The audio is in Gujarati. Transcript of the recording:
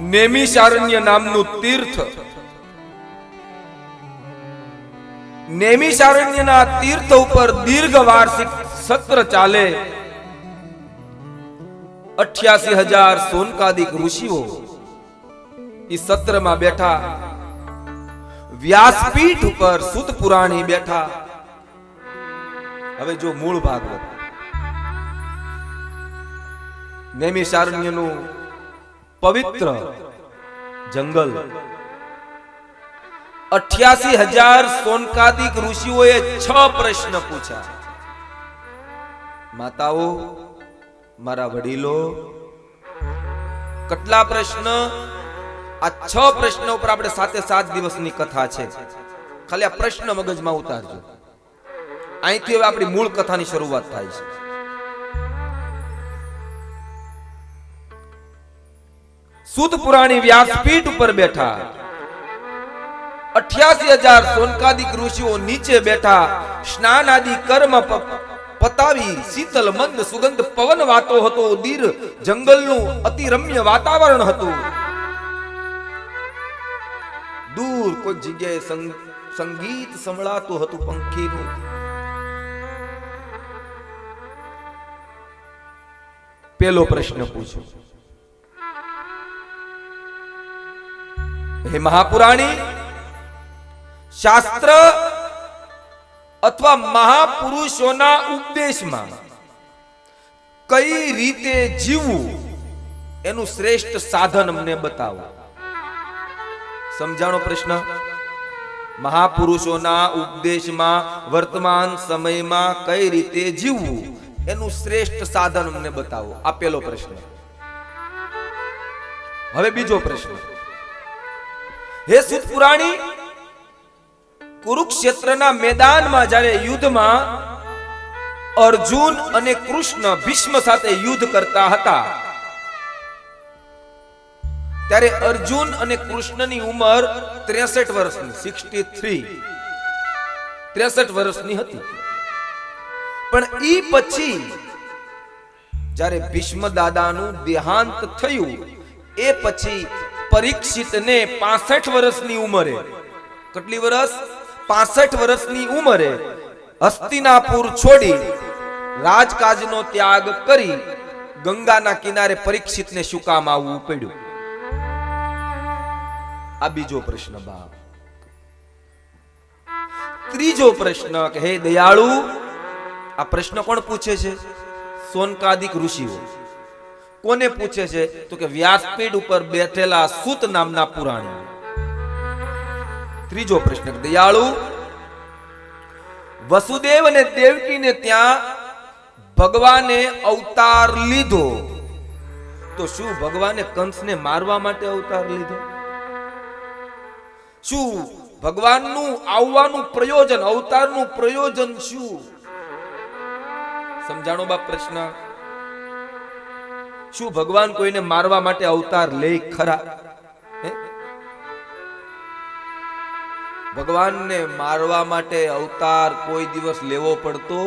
નેમિષારણ્ય નામનું તીર્થ. નેમિષારણ્યના તીર્થ ઉપર દીર્ઘ વાર્ષિક સત્ર ચાલે. અઠ્યાસી હજાર સોનકાદિક ઋષિઓ એ સત્રમાં બેઠા. વ્યાસપીઠ ઉપર સુત પુરાણી બેઠા. હવે જો મૂળ ભાગવત. નૈમિષારણ્યનું પવિત્ર જંગલ. અઠ્યાસી હજાર સોનકાદિક ઋષિઓએ છ પ્રશ્ન પૂછ્યા. માતાઓ, મારા વડીલો, કેટલા પ્રશ્ન? આ છ પ્રશ્નો ઉપર આપણે સાતે સાત દિવસની કથા છે. ખાલી આ પ્રશ્ન મગજમાં ઉતારજો. અહીંથી હવે આપણી મૂળ કથાની શરૂઆત થાય છે. સુત પુરાણી વ્યાસપીઠ ઉપર બેઠા. અઠ્યાસી હજાર સોનકાદિક ઋષિઓ નીચે બેઠા. સ્નાન આદિ કર્મ પતાવી શીતલ મંદ સુગંધ પવન વાતો હતો. દીર જંગલનું અતિ રમ્ય વાતાવરણ હતું. દૂર કોઈ જગ્યાએ સંગ- સંગીત સંભળાતું હતું પંખીનું. પેલો પ્રશ્ન પૂછો. હે મહાપુરાણી, શાસ્ત્ર અથવા મહાપુરુષોના ઉપદેશમાં કઈ રીતે જીવવું એનું શ્રેષ્ઠ સાધન અમને બતાવો. સમજાણો પ્રશ્ન? મહાપુરુષોના ઉપદેશમાં વર્તમાન સમયમાં કઈ રીતે જીવવું એનું શ્રેષ્ઠ સાધન અમને બતાવો. આ પેલો પ્રશ્ન. હવે બીજો પ્રશ્ન. હે સુત પુરાણી કુરુક્ષેત્રના મેદાનમાં જ્યારે યુદ્ધમાં અર્જુન અને કૃષ્ણ ભીષ્મ સાથે યુદ્ધ કરતા હતા, ત્યારે અર્જુન અને કૃષ્ણની ઉંમર 63 વર્ષની 63 63 વર્ષની હતી. પણ ઈ પછી જ્યારે ભીષ્મ દાદાનું દેહાંત થયું, એ પછી પરીક્ષિતને 65 વર્ષની ઉંમરે. કેટલી વર્ષ 65 વર્ષની ઉંમરે હસ્તિનાપુર છોડી રાજકાજનો ત્યાગ કરી ગંગાના કિનારે પરીક્ષિતને શું કામ આવવું પડ્યું? આ બીજો પ્રશ્ન બાપ. ત્રીજો પ્રશ્ન કે, હે દયાળુ, આ પ્રશ્ન કોણ પૂછે છે? સોનકાદિક ઋષિઓ. કોને પૂછે છે? તો કે વ્યાસપીઠ ઉપર બેઠેલા સુત નામના પુરાણી. ત્રીજો પ્રશ્ન, દયાળુ, વસુદેવ અને દેવકીને ત્યાં ભગવાને અવતાર લીધો. તો શું ભગવાને કંસને મારવા માટે અવતાર લીધો? શું ભગવાનનું આવવાનું પ્રયોજન, અવતારનું પ્રયોજન શું? સમજાણો બાપ પ્રશ્ન. શું ભગવાન કોઈને મારવા માટે અવતાર લે ખરા? ભગવાનને મારવા માટે અવતાર કોઈ દિવસ લેવો પડતો